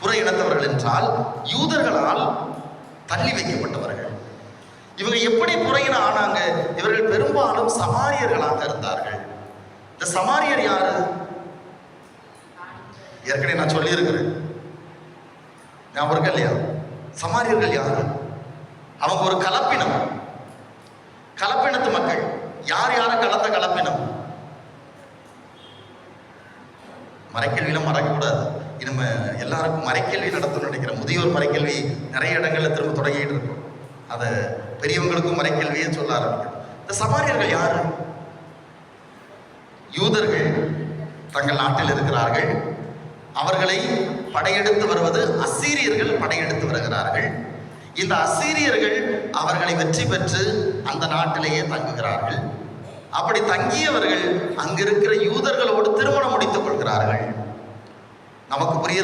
புற இனத்தவர்கள் என்றால் யூதர்களால் தள்ளி வைக்கப்பட்டவர்கள். இவங்க எப்படி புறையின ஆனாங்க? இவர்கள் பெரும்பாலும் சமாரியர்களாக இருந்தார்கள். இந்த சமாரியர் யாரு? ஏற்கனவே நான் சொல்லியிருக்கிறேன். ஞாபகம் இருக்கா இல்லையா? சமாரியர்கள் யாரு? அவங்க ஒரு கலப்பினம். கலப்பினத்து மக்கள். யார் யார கலந்த கலப்பினம்? மறைக்கல்வியில மறக்கக்கூடாது. இது நம்ம எல்லாருக்கும் மறைக்கல்வி நடத்தணும்னு நினைக்கிறோம் முதியோர் மறைக்கல்வி நிறைய இடங்களில் திரும்ப தொடங்கிட்டு இருக்கோம். அதை பெரியவங்களுக்கும் மறைக்கல்வியே சொல்ல ஆரம்பிக்கும் இந்த சமாரியர்கள் யாரு? யூதர்கள் தங்கள் நாட்டில் இருக்கிறார்கள். அவர்களை படையெடுத்து வருவது அசீரியர்கள் படையெடுத்து வருகிறார்கள். இந்த அசீரியர்கள் அவர்களை வெற்றி பெற்று அந்த நாட்டிலேயே தங்குகிறார்கள். அப்படி தங்கியவர்கள் அங்கிருக்கிற யூதர்களோடு திருமணம் முடித்துக் கொள்கிறார்கள். நமக்கு புரிய